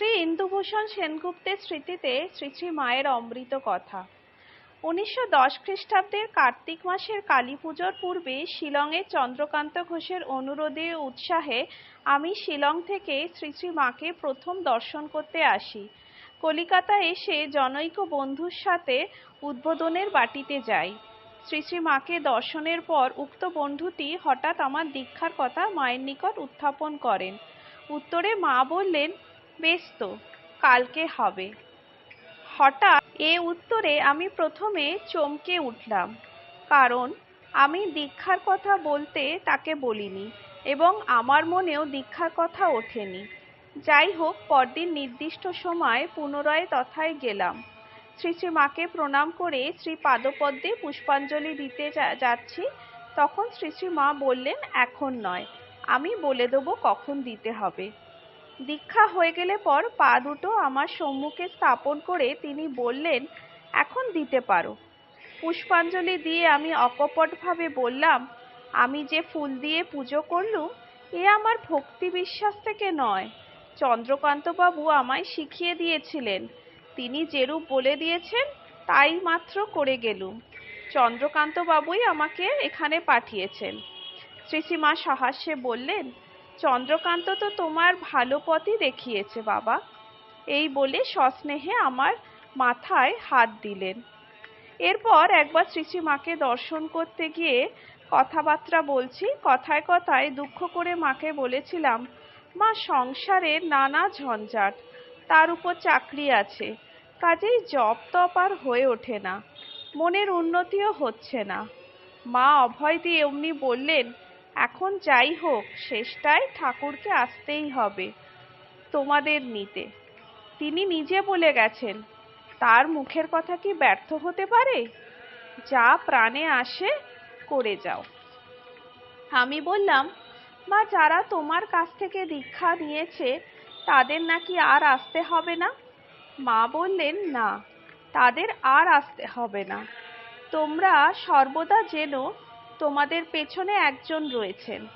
শ্রী ইন্দুভূষণ সেনগুপ্তের স্মৃতিতে শ্রী শ্রী মায়ের অমৃত কথা। উনিশশো দশ খ্রিস্টাব্দের কার্তিক মাসের কালী পুজোর পূর্বে শিলংয়ের চন্দ্রকান্ত ঘোষের অনুরোধে উৎসাহে আমি শিলং থেকে শ্রী শ্রী মাকে প্রথম দর্শন করতে আসি। কলিকাতা এসে জনৈক বন্ধুর সাথে উদ্বোধনের বাটিতে যাই। শ্রী শ্রী মাকে দর্শনের পর উক্ত বন্ধুটি হঠাৎ আমার দীক্ষার কথা মায়ের নিকট উত্থাপন করেন। উত্তরে মা বললেন বেশ তো, কালকে হবে। হঠাৎ এ উত্তরে আমি প্রথমে চমকে উঠলাম, কারণ আমি দীক্ষার কথা বলতে তাকে বলিনি এবং আমার মনেও দীক্ষার কথা ওঠেনি। যাই হোক, পরদিন নির্দিষ্ট সময় পুনরায় তথায় গেলাম। শ্রী শ্রী মাকে প্রণাম করে শ্রী পাদপদ্মে পুষ্পাঞ্জলি দিতে যাচ্ছি। তখন শ্রী শ্রী মা বললেন, এখন নয়, আমি বলে দেবো কখন দিতে হবে। দীক্ষা হয়ে গেলে পর পা দুটো আমার সম্মুখে স্থাপন করে তিনি বললেন, এখন দিতে পারো। পুষ্পাঞ্জলি দিয়ে আমি অকপটভাবে বললাম, আমি যে ফুল দিয়ে পুজো করলুম, এ আমার ভক্তি বিশ্বাস থেকে নয়। চন্দ্রকান্তবাবু আমায় শিখিয়ে দিয়েছিলেন। তিনি যেরূপ বলে দিয়েছেন, তাই মাত্র করে গেলুম। চন্দ্রকান্তবাবুই আমাকে এখানে পাঠিয়েছেন। শ্রীশ্রীমা সহাস্যে বললেন চন্দ্রকান্ত তো তোমার ভালো পথই দেখিয়েছে, বাবা। এই বলে সস্নেহে আমার মাথায় হাত দিলেন। এরপর একবার শ্রী মাকে দর্শন করতে গিয়ে কথাবার্তা বলছি, কথায় কথায় দুঃখ করে মাকে বলেছিলাম, মা, সংসারের নানা ঝঞ্ঝাট, তার উপর চাকরি আছে, কাজেই জপ তপ আর হয়ে ওঠে না, মনের উন্নতিও হচ্ছে না। মা অভয় দিয়ে অমনি বললেন এখন যাই হোক, শেষটায় ঠাকুরকে আসতেই হবে তোমাদের নিতে। তিনি নিজে বলে গেছেন, তার মুখের কথা কি ব্যর্থ হতে পারে? যা প্রাণে আসে, করে যাও। আমি বললাম, মা, যারা তোমার কাছ থেকে দীক্ষা নিয়েছে, তাদের নাকি আর আসতে হবে না? মা বললেন, না, তাদের আর আসতে হবে না। তোমরা সর্বদা যেন তোমাদের পেছনে একজন রয়েছেন।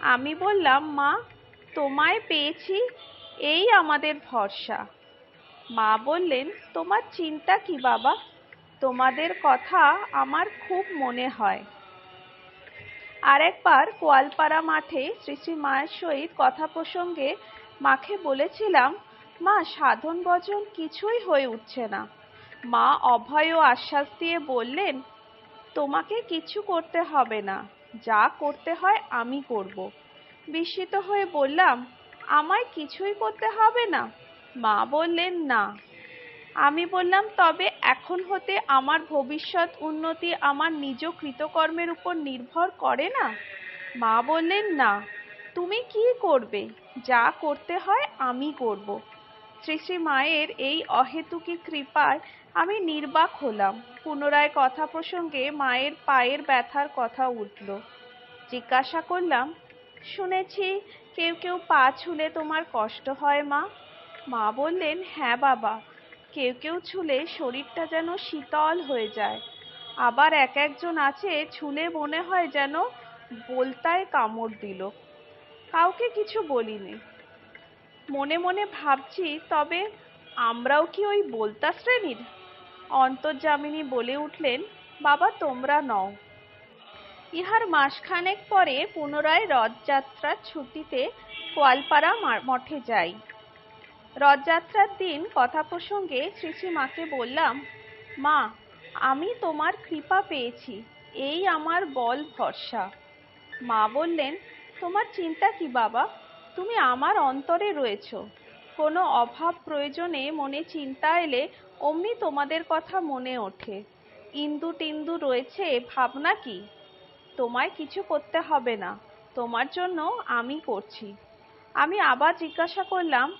আমি বললাম, মা, তোমায় পেয়েছি, এই আমাদের ভরসা। মা বললেন, তোমার চিন্তা কি বাবা? তোমাদের কথা আমার খুব মনে হয়। আরেকবার কোয়ালপাড়া মাঠে শ্রী শ্রী মায়ের সহিত কথা প্রসঙ্গে মাকে বলেছিলাম, মা, সাধন ভজন কিছুই হয়ে উঠছে না। মা অভয় ও আশ্বাস দিয়ে বললেন তোমাকে কিছু করতে হবে না। যা করতে হয় আমি করব। বিস্মিত হয়ে বললাম, আমায় কিছুই করতে হবে না? মা বললেন, না। আমি বললাম, তবে এখন হতে আমার ভবিষ্যৎ উন্নতি আমার নিজ কৃতকর্মের উপর নির্ভর করে না? মা বললেন, না। তুমি কি করবে? যা করতে হয় আমি করব। শ্রী শ্রী মায়ের এই অহেতুকি কৃপায় আমি নির্বাক হলাম। পুনরায় কথা প্রসঙ্গে মায়ের পায়ের ব্যথার কথা উঠল। জিজ্ঞাসা করলাম, শুনেছি কেউ কেউ পা ছুলে তোমার কষ্ট হয় মা? মা বললেন হ্যাঁ বাবা, কেউ কেউ ছুলে শরীরটা যেন শীতল হয়ে যায়। আবার এক একজন আছে ছুলে মনে হয় যেন বলতায় কামড় দিল। কাউকে কিছু বলিনি। মনে মনে ভাবছি, তবে আমরাও কি ওই বলতা শ্রেণির? অন্তর্যামিনী বলে উঠলেন, বাবা, তোমরা নও। ইহার মাসখানেক পরে পুনরায় রথযাত্রার ছুটিতে কোয়ালপাড়া মঠে যাই। রথযাত্রার দিন কথা প্রসঙ্গে শ্রী মাকে বললাম, মা, আমি তোমার কৃপা পেয়েছি, এই আমার বল ভরসা। মা বললেন, তোমার চিন্তা কি বাবা? তুমি আমার অন্তরে রয়েছ। কোনো অভাব প্রয়োজনে মনে চিন্তা এলে অমনি তোমাদের কথা মনে ওঠে। ইন্দু টিন্দু রয়েছে ভাবনা কি? তোমায় কিছু করতে হবে না, তোমার জন্য আমি করছি। আমি আবার জিজ্ঞাসা করলাম,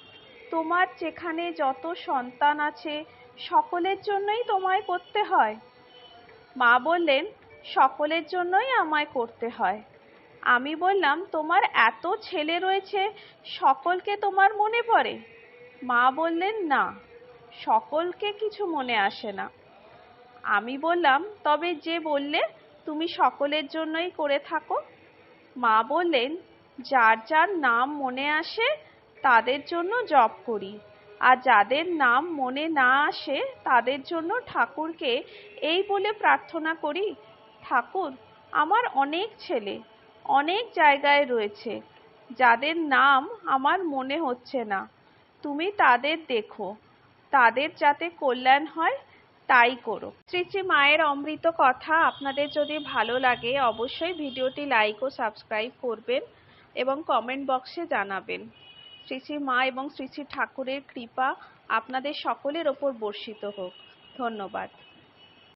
তোমার যেখানে যত সন্তান আছে, সকলের জন্যই তোমায় করতে হয়? মা বললেন, সকলের জন্যই আমায় করতে হয়। আমি বললাম, তোমার এত ছেলে রয়েছে, সকলকে তোমার মনে পড়ে? মা বললেন, না। সকলকে কিছু মনে আসে না। আমি বললাম, তবে যে বললে তুমি সকলের জন্যই করে থাকো। মা বললেন, যার যার নাম মনে আসে, তাদের জন্য জপ করি। আর যাদের নাম মনে না আসে, তাদের জন্য ঠাকুরকে এই বলে প্রার্থনা করি, ঠাকুর, আমার অনেক ছেলে, অনেক জায়গায় রয়েছে। যাদের নাম আমার মনে হচ্ছে না, তুমি তাদের দেখো। তাদের যাতে কল্যাণ হয়, তাই করো শ্রী শ্রী মায়ের অমৃত কথা আপনাদের যদি ভালো লাগে, অবশ্যই ভিডিওটি লাইক ও সাবস্ক্রাইব করবেন এবং কমেন্ট বক্সে জানাবেন। শ্রী শ্রী মা এবং শ্রী শ্রী ঠাকুরের কৃপা আপনাদের সকলের ওপর বর্ষিত হোক। ধন্যবাদ।